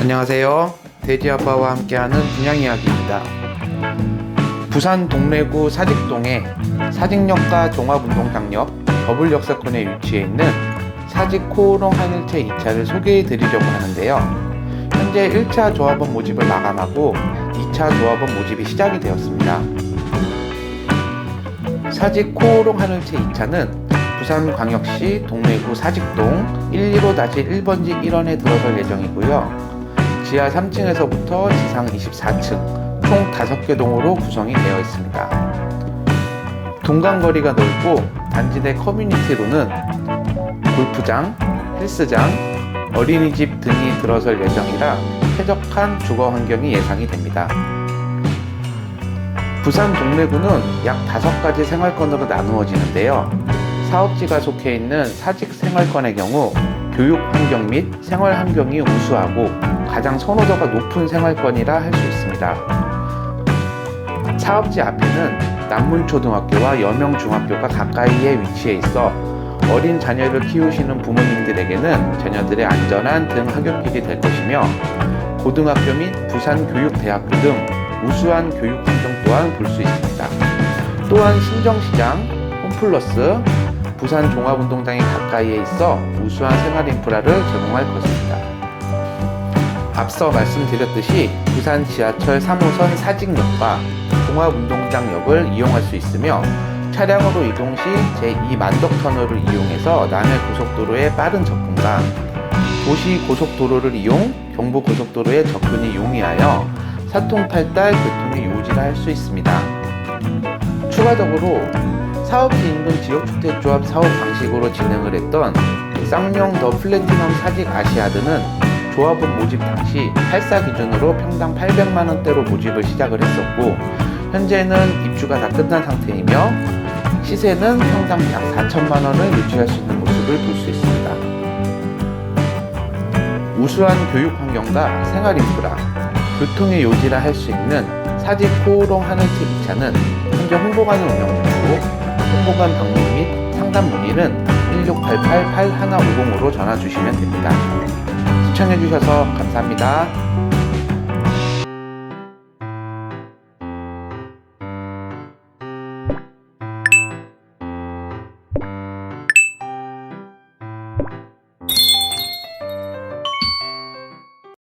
안녕하세요. 돼지 아빠와 함께하는 분양 이야기입니다. 부산 동래구 사직동에 사직역과 종합운동장 옆 더블역사권에 위치해 있는 사직 코오롱 한일체 2차를 소개해 드리려고 하는데요. 현재 1차 조합원 모집을 마감하고 2차 조합원 모집이 시작이 되었습니다. 사직 코오롱 하늘채 2차는 부산광역시 동래구 사직동 115-1번지 1원에 들어설 예정이고요. 지하 3층에서부터 지상 24층 총 5개 동으로 구성이 되어 있습니다. 동간거리가 넓고 단지 내 커뮤니티로는 골프장, 헬스장, 어린이집 등이 들어설 예정이라 쾌적한 주거 환경이 예상이 됩니다. 부산 동래구는 약 5가지 생활권으로 나누어지는데요. 사업지가 속해 있는 사직 생활권의 경우 교육 환경 및 생활 환경이 우수하고 가장 선호도가 높은 생활권이라 할 수 있습니다. 사업지 앞에는 남문초등학교와 여명중학교가 가까이에 위치해 있어 어린 자녀를 키우시는 부모님들에게는 자녀들의 안전한 등 학교길이 될 것이며 고등학교 및 부산교육대학교 등 우수한 교육 환경 또한 볼 수 있습니다. 또한 신정시장, 홈플러스, 부산 종합운동장이 가까이에 있어 우수한 생활 인프라를 제공할 것입니다. 앞서 말씀드렸듯이 부산 지하철 3호선 사직역과 종합운동장역을 이용할 수 있으며 차량으로 이동 시 제2 만덕터널을 이용해서 남해 고속도로의 빠른 접근과 도시 고속도로를 이용 경부 고속도로의 접근이 용이하여 사통팔달 교통의 요지를 할수 있습니다. 추가적으로 사업지 인근 지역주택조합 사업 방식으로 진행을 했던 쌍용 더 플래티넘 사직 아시아 드는 조합원 모집 당시 8사 기준으로 평당 800만 원대로 모집을 시작을 했었고 현재는 입주가 다 끝난 상태이며 시세는 평당 약 4천만 원을 유지할 수 있는 모습을 볼 수 있습니다. 우수한 교육 환경과 생활 인프라, 교통의 요지라 할 수 있는 사직 코오롱 하늘채 2차는 현재 홍보관을 운영 중이고 홍보관 방문 및 상담 문의는 1688-8150으로 전화 주시면 됩니다. 시청해주셔서 감사합니다.